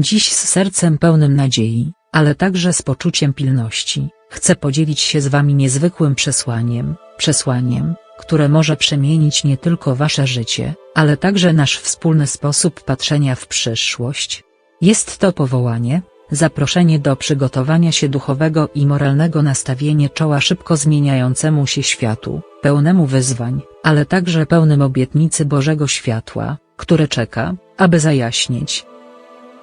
Dziś z sercem pełnym nadziei, ale także z poczuciem pilności, chcę podzielić się z wami niezwykłym przesłaniem, przesłaniem, które może przemienić nie tylko wasze życie, ale także nasz wspólny sposób patrzenia w przyszłość. Jest to powołanie, zaproszenie do przygotowania się duchowego i moralnego nastawienie czoła szybko zmieniającemu się światu, pełnemu wyzwań, ale także pełnym obietnicy Bożego światła, które czeka, aby zajaśnieć.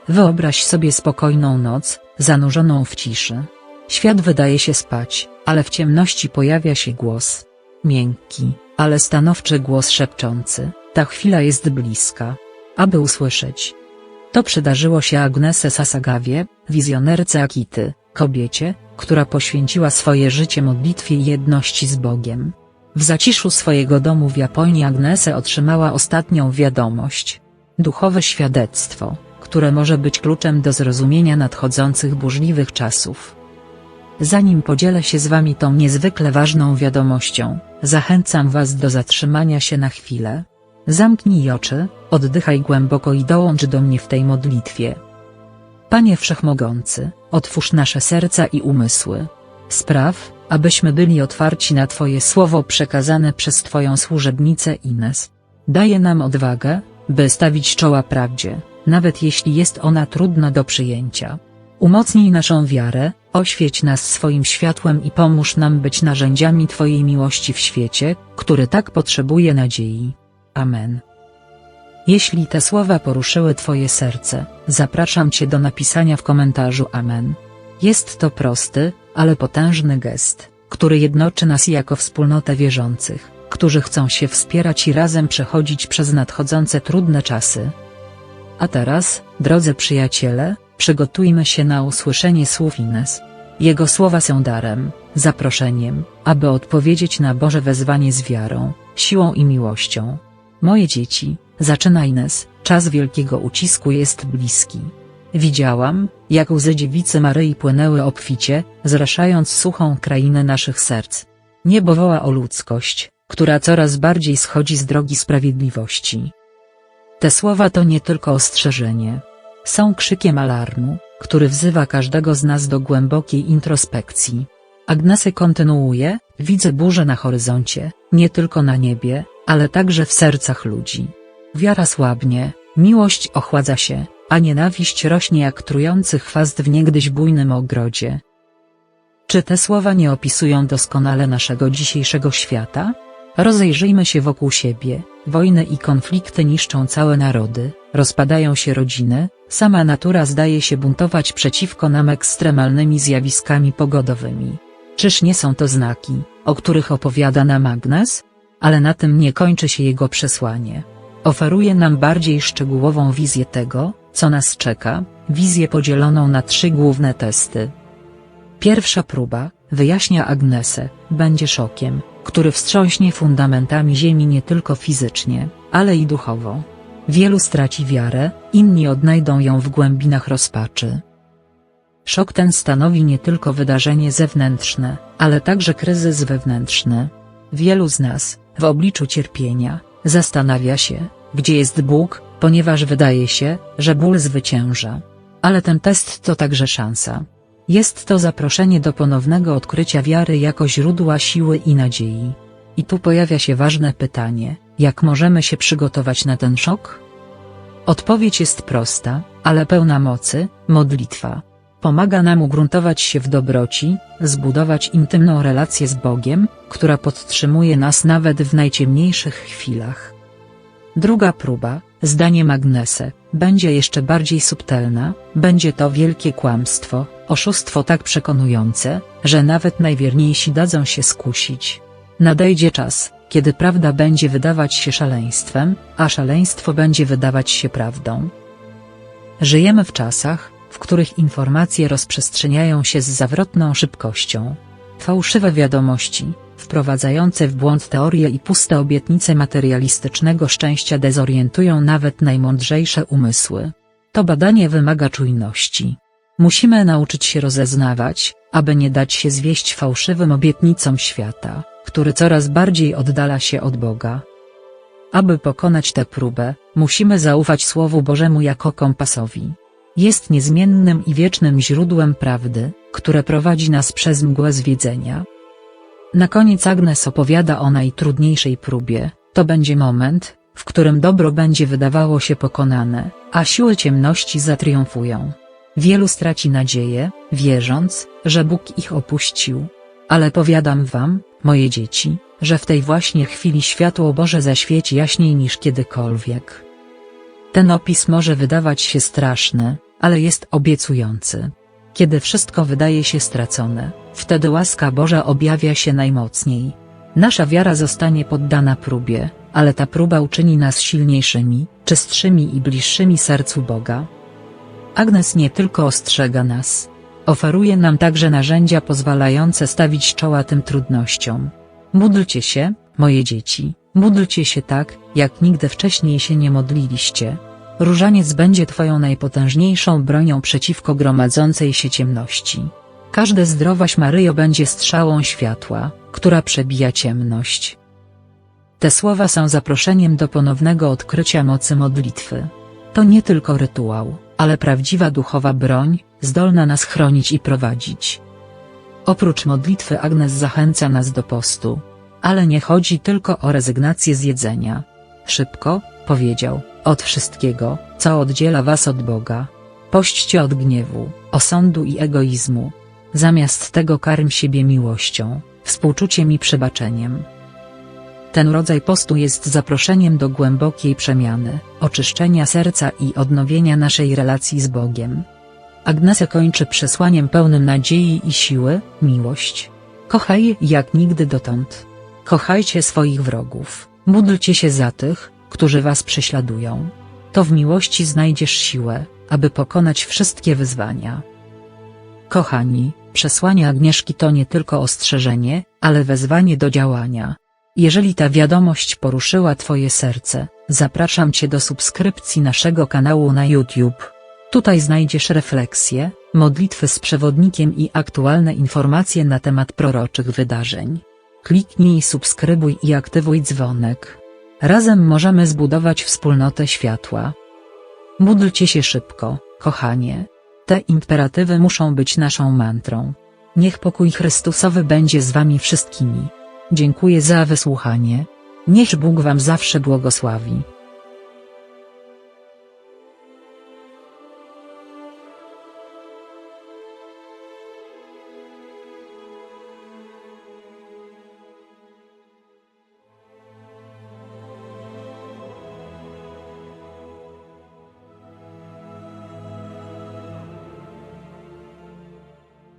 Wyobraź sobie spokojną noc, zanurzoną w ciszy. Świat wydaje się spać, ale w ciemności pojawia się głos. Miękki, ale stanowczy głos szepczący, ta chwila jest bliska. Aby usłyszeć. To przydarzyło się Agnese Sasagawie, wizjonerce Akity, kobiecie, która poświęciła swoje życie modlitwie i jedności z Bogiem. W zaciszu swojego domu w Japonii Agnese otrzymała ostatnią wiadomość. Duchowe świadectwo, które może być kluczem do zrozumienia nadchodzących burzliwych czasów. Zanim podzielę się z Wami tą niezwykle ważną wiadomością, zachęcam Was do zatrzymania się na chwilę. Zamknij oczy, oddychaj głęboko i dołącz do mnie w tej modlitwie. Panie Wszechmogący, otwórz nasze serca i umysły. Spraw, abyśmy byli otwarci na Twoje słowo przekazane przez Twoją służebnicę Ines. Daje nam odwagę, by stawić czoła prawdzie, nawet jeśli jest ona trudna do przyjęcia. Umocnij naszą wiarę, oświeć nas swoim światłem i pomóż nam być narzędziami Twojej miłości w świecie, który tak potrzebuje nadziei. Amen. Jeśli te słowa poruszyły Twoje serce, zapraszam Cię do napisania w komentarzu Amen. Jest to prosty, ale potężny gest, który jednoczy nas jako wspólnotę wierzących, którzy chcą się wspierać i razem przechodzić przez nadchodzące trudne czasy. A teraz, drodzy przyjaciele, przygotujmy się na usłyszenie słów Ines. Jego słowa są darem, zaproszeniem, aby odpowiedzieć na Boże wezwanie z wiarą, siłą i miłością. Moje dzieci, zaczyna Ines, czas wielkiego ucisku jest bliski. Widziałam, jak łzy dziewicy Maryi płynęły obficie, zraszając suchą krainę naszych serc. Niebo woła o ludzkość, która coraz bardziej schodzi z drogi sprawiedliwości. Te słowa to nie tylko ostrzeżenie. Są krzykiem alarmu, który wzywa każdego z nas do głębokiej introspekcji. Agnesy kontynuuje, widzę burzę na horyzoncie, nie tylko na niebie, ale także w sercach ludzi. Wiara słabnie, miłość ochładza się, a nienawiść rośnie jak trujący chwast w niegdyś bujnym ogrodzie. Czy te słowa nie opisują doskonale naszego dzisiejszego świata? Rozejrzyjmy się wokół siebie, wojny i konflikty niszczą całe narody, rozpadają się rodziny, sama natura zdaje się buntować przeciwko nam ekstremalnymi zjawiskami pogodowymi. Czyż nie są to znaki, o których opowiada nam Agnes? Ale na tym nie kończy się jego przesłanie. Oferuje nam bardziej szczegółową wizję tego, co nas czeka, wizję podzieloną na trzy główne testy. Pierwsza próba, wyjaśnia Agnesę, będzie szokiem, który wstrząśnie fundamentami Ziemi nie tylko fizycznie, ale i duchowo. Wielu straci wiarę, inni odnajdą ją w głębinach rozpaczy. Szok ten stanowi nie tylko wydarzenie zewnętrzne, ale także kryzys wewnętrzny. Wielu z nas, w obliczu cierpienia, zastanawia się, gdzie jest Bóg, ponieważ wydaje się, że ból zwycięża. Ale ten test to także szansa. Jest to zaproszenie do ponownego odkrycia wiary jako źródła siły i nadziei. I tu pojawia się ważne pytanie, jak możemy się przygotować na ten szok? Odpowiedź jest prosta, ale pełna mocy, modlitwa. Pomaga nam ugruntować się w dobroci, zbudować intymną relację z Bogiem, która podtrzymuje nas nawet w najciemniejszych chwilach. Druga próba, zdaniem Agnese, będzie jeszcze bardziej subtelna, będzie to wielkie kłamstwo, oszustwo tak przekonujące, że nawet najwierniejsi dadzą się skusić. Nadejdzie czas, kiedy prawda będzie wydawać się szaleństwem, a szaleństwo będzie wydawać się prawdą. Żyjemy w czasach, w których informacje rozprzestrzeniają się z zawrotną szybkością. Fałszywe wiadomości, wprowadzające w błąd teorie i puste obietnice materialistycznego szczęścia dezorientują nawet najmądrzejsze umysły. To badanie wymaga czujności. Musimy nauczyć się rozeznawać, aby nie dać się zwieść fałszywym obietnicom świata, który coraz bardziej oddala się od Boga. Aby pokonać tę próbę, musimy zaufać Słowu Bożemu jako kompasowi. Jest niezmiennym i wiecznym źródłem prawdy, które prowadzi nas przez mgłę zwiedzenia. Na koniec Agnes opowiada o najtrudniejszej próbie, to będzie moment, w którym dobro będzie wydawało się pokonane, a siły ciemności zatriumfują. Wielu straci nadzieję, wierząc, że Bóg ich opuścił. Ale powiadam wam, moje dzieci, że w tej właśnie chwili światło Boże zaświeci jaśniej niż kiedykolwiek. Ten opis może wydawać się straszny, ale jest obiecujący. Kiedy wszystko wydaje się stracone, wtedy łaska Boża objawia się najmocniej. Nasza wiara zostanie poddana próbie, ale ta próba uczyni nas silniejszymi, czystszymi i bliższymi sercu Boga. Agnes nie tylko ostrzega nas. Oferuje nam także narzędzia pozwalające stawić czoła tym trudnościom. Módlcie się, moje dzieci, módlcie się tak, jak nigdy wcześniej się nie modliliście. Różaniec będzie Twoją najpotężniejszą bronią przeciwko gromadzącej się ciemności. Każde zdrowaś Maryjo będzie strzałą światła, która przebija ciemność. Te słowa są zaproszeniem do ponownego odkrycia mocy modlitwy. To nie tylko rytuał, ale prawdziwa duchowa broń, zdolna nas chronić i prowadzić. Oprócz modlitwy Agnes zachęca nas do postu. Ale nie chodzi tylko o rezygnację z jedzenia. Szybko, powiedział, od wszystkiego, co oddziela was od Boga. Pośćcie od gniewu, osądu i egoizmu. Zamiast tego karm siebie miłością, współczuciem i przebaczeniem. Ten rodzaj postu jest zaproszeniem do głębokiej przemiany, oczyszczenia serca i odnowienia naszej relacji z Bogiem. Agnese kończy przesłaniem pełnym nadziei i siły, miłość. Kochaj jak nigdy dotąd. Kochajcie swoich wrogów, módlcie się za tych, którzy was prześladują. To w miłości znajdziesz siłę, aby pokonać wszystkie wyzwania. Kochani, przesłanie Agnieszki to nie tylko ostrzeżenie, ale wezwanie do działania. Jeżeli ta wiadomość poruszyła Twoje serce, zapraszam Cię do subskrypcji naszego kanału na YouTube. Tutaj znajdziesz refleksje, modlitwy z przewodnikiem i aktualne informacje na temat proroczych wydarzeń. Kliknij subskrybuj i aktywuj dzwonek. Razem możemy zbudować wspólnotę światła. Módlcie się szybko, kochanie. Te imperatywy muszą być naszą mantrą. Niech pokój Chrystusowy będzie z wami wszystkimi. Dziękuję za wysłuchanie. Niech Bóg wam zawsze błogosławi.